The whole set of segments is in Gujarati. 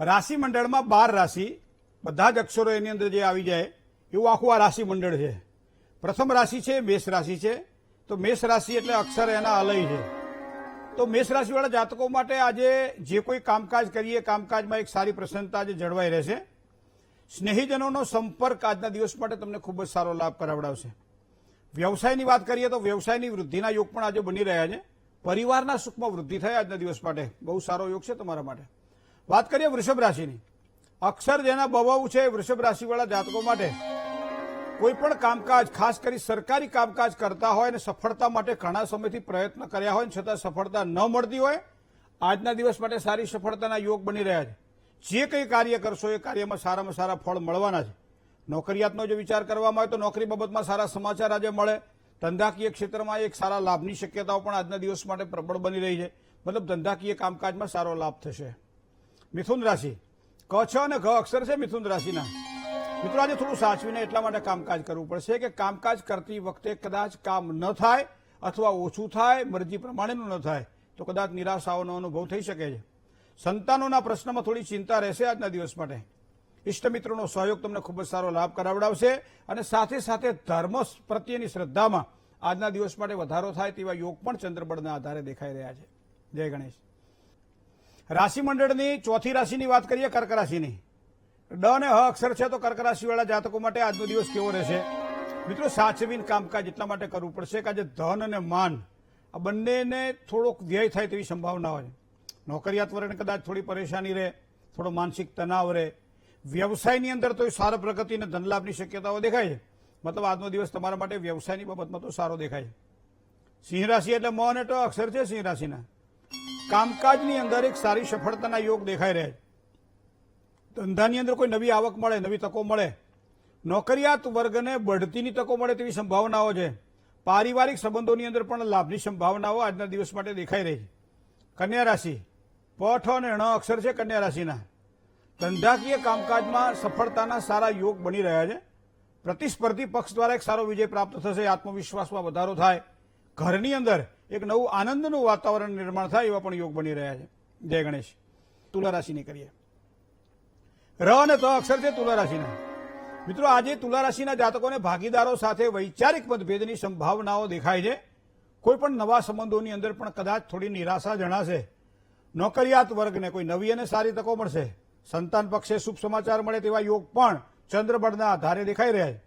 રાશિ મંડળમાં બાર રાશિ, બધા જ અક્ષરો એની અંદર જે આવી જાય, એવું આખું આ રાશિ મંડળ છે. પ્રથમ રાશિ છે, મેષ રાશિ છે. તો મેષ રાશિ એટલે અક્ષર એના અલય છે. તો મેષ રાશિવાળા જાતકો માટે આજે જે કોઈ કામકાજ કરીએ, કામકાજમાં એક સારી પ્રસન્નતા આજે જળવાઈ રહેશે. સ્નેહીજનોનો સંપર્ક આજના દિવસ માટે તમને ખૂબ જ સારો લાભ કરાવડાવશે. વ્યવસાયની વાત કરીએ તો વ્યવસાયની વૃદ્ધિના યોગ પણ આજે બની રહ્યા છે. પરિવારના સુખમાં વૃદ્ધિ થાય આજના દિવસ માટે. બહુ સારો યોગ છે તમારા માટે. વાત કરીએ વૃષભ રાશિની. અક્ષર જેના બવાઉ છે વૃષભ રાશિવાળા જાતકો માટે. કોઈ પણ કામકાજ, ખાસ કરી સરકારી કામકાજ કરતા હોય અને સફળતા માટે ઘણા સમયથી પ્રયત્ન કર્યા હોય છતાં સફળતા ન મળતી હોય, આજના દિવસ માટે સારી સફળતાના યોગ બની રહ્યા છે. જે કંઈ કાર્ય કરશો એ કાર્યમાં સારામાં સારા ફળ મળવાના છે. નોકરિયાતનો જો વિચાર કરવામાં આવે તો નોકરી બાબતમાં સારા સમાચાર આજે મળે. ધંધાકીય ક્ષેત્રમાં એક સારા લાભની શક્યતાઓ પણ આજના દિવસ માટે પ્રબળ બની રહી છે. મતલબ ધંધાકીય કામકાજમાં સારો લાભ થશે. મિથુન રાશિ. ક છ અને ઘ અક્ષર છે મિથુન રાશિના. મિત્રો, આજે થોડું સાચવીને એટલા માટે કામકાજ કરવું પડશે કે કામકાજ કરતી વખતે કદાચ કામ ન થાય અથવા ઓછું થાય, મરજી પ્રમાણેનું ન થાય, તો કદાચ નિરાશાઓનો અનુભવ થઈ શકે છે. સંતાનોના પ્રશ્નમાં થોડી ચિંતા રહેશે આજના દિવસ માટે. ઇષ્ટમિત્રોનો સહયોગ તમને ખૂબ જ સારો લાભ કરાવડાવશે અને સાથે સાથે ધર્મ પ્રત્યેની શ્રદ્ધામાં આજના દિવસ માટે વધારો થાય તેવા યોગ પણ ચંદ્રબળના આધારે દેખાઈ રહ્યા છે. જય ગણેશ. રાશિ મંડળની ચોથી રાશિની વાત કરીએ, કર્ક રાશિની. ડ અને હ અક્ષર છે તો કર્ક રાશિવાળા જાતકો માટે આજનો દિવસ કેવો રહેશે? મિત્રો, સાચવીને કામકાજ એટલા માટે કરવું પડશે કે આજે ધન અને માન આ બંનેને થોડોક વ્યય થાય તેવી સંભાવના હોય. નોકરિયાત વર્ગને કદાચ થોડી પરેશાની રહે, થોડો માનસિક તણાવ રહે. વ્યવસાયની અંદર તો સારા પ્રગતિ અને ધનલાભની શક્યતાઓ દેખાય છે. મતલબ આજનો દિવસ તમારા માટે વ્યવસાયની બાબતમાં તો સારો દેખાય સિંહ રાશિ એટલે મ અને ટ અક્ષર છે સિંહ રાશિના. કામકાજની અંદર એક સારી સફળતાના યોગ દેખાઈ રહ્યા છે. ધંધાની અંદર કોઈ નવી આવક મળે, નવી તકો મળે, નોકરિયાત વર્ગને બઢતીની તકો મળે તેવી સંભાવનાઓ છે. પારિવારિક સંબંધોની અંદર પણ લાભની સંભાવનાઓ આજના દિવસ માટે દેખાઈ રહી છે. કન્યા રાશિ, પઠ અને ણ અક્ષર છે કન્યા રાશિના. ધંધાકીય કામકાજમાં સફળતાના સારા યોગ બની રહ્યા છે. પ્રતિસ્પર્ધી પક્ષ દ્વારા એક સારો વિજય પ્રાપ્ત થશે, આત્મવિશ્વાસમાં વધારો થાય. ઘરની અંદર એક નવું આનંદનું વાતાવરણ નિર્માણ થાય એવા પણ યોગ બની રહ્યા છે. જય ગણેશ. તુલા રાશિની કરીએ. ર અને ત અક્ષર છે તુલા રાશિના મિત્રો, આજે તુલા રાશિના જાતકોને ભાગીદારો સાથે વૈચારિક મતભેદની સંભાવનાઓ દેખાય છે. કોઈ પણ નવા સંબંધોની અંદર પણ કદાચ થોડી નિરાશા જણાશે. નોકરિયાત વર્ગને કોઈ નવી અને સારી તકો મળશે. સંતાન પક્ષે શુભ સમાચાર મળે તેવા યોગ પણ ચંદ્રબળના આધારે દેખાઈ રહ્યા છે.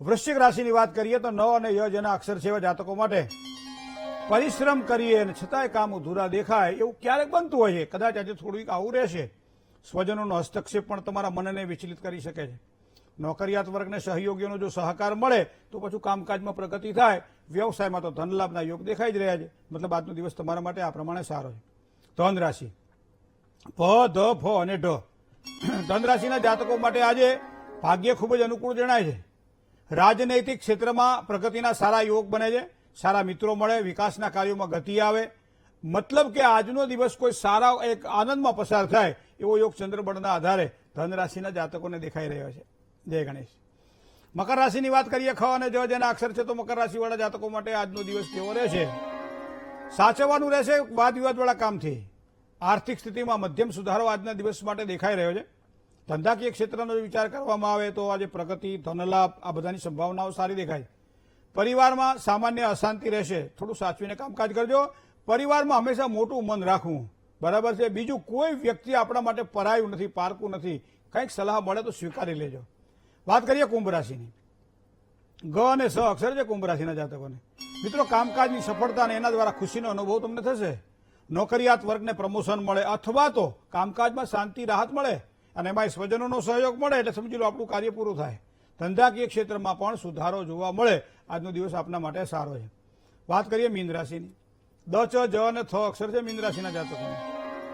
વૃશ્ચિક રાશિની વાત કરીએ તો ન અને ય જેના અક્ષર છે એવા જાતકો માટે પરિશ્રમ કરીએ અને છતાંય કામ અધૂરા દેખાય, એવું ક્યારેક બનતું હોય છે. કદાચ આજે થોડુંક આવું રહેશે. સ્વજનોનો હસ્તક્ષેપ પણ તમારા મનને વિચલિત કરી શકે છે. નોકરિયાત વર્ગને સહયોગીઓનો જો સહકાર મળે, તો પછી કામકાજમાં પ્રગતિ થાય. વ્યવસાયમાં તો ધનલાભના યોગ દેખાઈ જ રહ્યા છે. મતલબ આજનો દિવસ તમારા માટે આ પ્રમાણે સારો છે. ધન રાશિ પ, ધ, ફ અને ઢ. ધન રાશિના જાતકો માટે આજે ભાગ્ય ખૂબ જ અનુકૂળ જણાય છે. રાજનૈતિક ક્ષેત્રમાં પ્રગતિના સારા યોગ બને છે. સારા મિત્રો મળે, વિકાસના કાર્યોમાં ગતિ આવે. મતલબ કે આજનો દિવસ કોઈ સારા એક આનંદમાં પસાર થાય એવો યોગ ચંદ્રબળના આધારે ધન રાશિના જાતકોને દેખાઈ રહ્યો છે. જય ગણેશ. મકર રાશિની વાત કરીએ, ખ અને જ જેના અક્ષર છે તો મકર રાશિવાળા જાતકો માટે આજનો દિવસ કેવો રહેશે સાચવવાનું રહેશે વાદ વિવાદવાળા કામથી. આર્થિક સ્થિતિમાં મધ્યમ સુધારો આજના દિવસ માટે દેખાઈ રહ્યો છે. ધંધાકીય ક્ષેત્રનો વિચાર કરવામાં આવે તો આજે પ્રગતિ, ધનલાભ આ બધાની સંભાવનાઓ સારી દેખાય. પરિવારમાં સામાન્ય અશાંતિ રહેશે. થોડું સાચવીને કામકાજ કરજો. પરિવારમાં હંમેશા મોટું મન રાખવું. બરાબર છે? બીજું કોઈ વ્યક્તિ આપણા માટે પરાયું નથી, પારકું નથી. કંઈક સલાહ મળે તો સ્વીકારી લેજો. વાત કરીએ કુંભ રાશિની. ગ અને સ અક્ષર છે કુંભ રાશિના જાતકોને. મિત્રો, કામકાજની સફળતા અને એના દ્વારા ખુશીનો અનુભવ તમને થશે. નોકરિયાત વર્ગને પ્રમોશન મળે અથવા તો કામકાજમાં શાંતિ, રાહત મળે અને એમાં સ્વજનોનો સહયોગ મળે એટલે સમજી લો આપણું કાર્ય પૂરું થાય. ધંધાકીય ક્ષેત્રમાં પણ સુધારો જોવા મળે. આજનો દિવસ આપના માટે સારો છે. વાત કરીએ મીન રાશિની. દ, ચ, જ અને થ અક્ષર છે મીન રાશિના જાતકોને.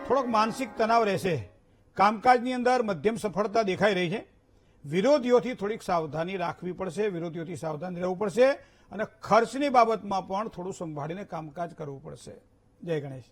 થોડોક માનસિક તણાવ રહેશે. કામકાજની અંદર મધ્યમ સફળતા દેખાઈ રહી છે. વિરોધીઓથી થોડીક સાવધાની રાખવી પડશે. વિરોધીઓથી સાવધાન રહેવું પડશે. અને ખર્ચની બાબતમાં પણ થોડું સંભાળીને કામકાજ કરવું પડશે. જય ગણેશ.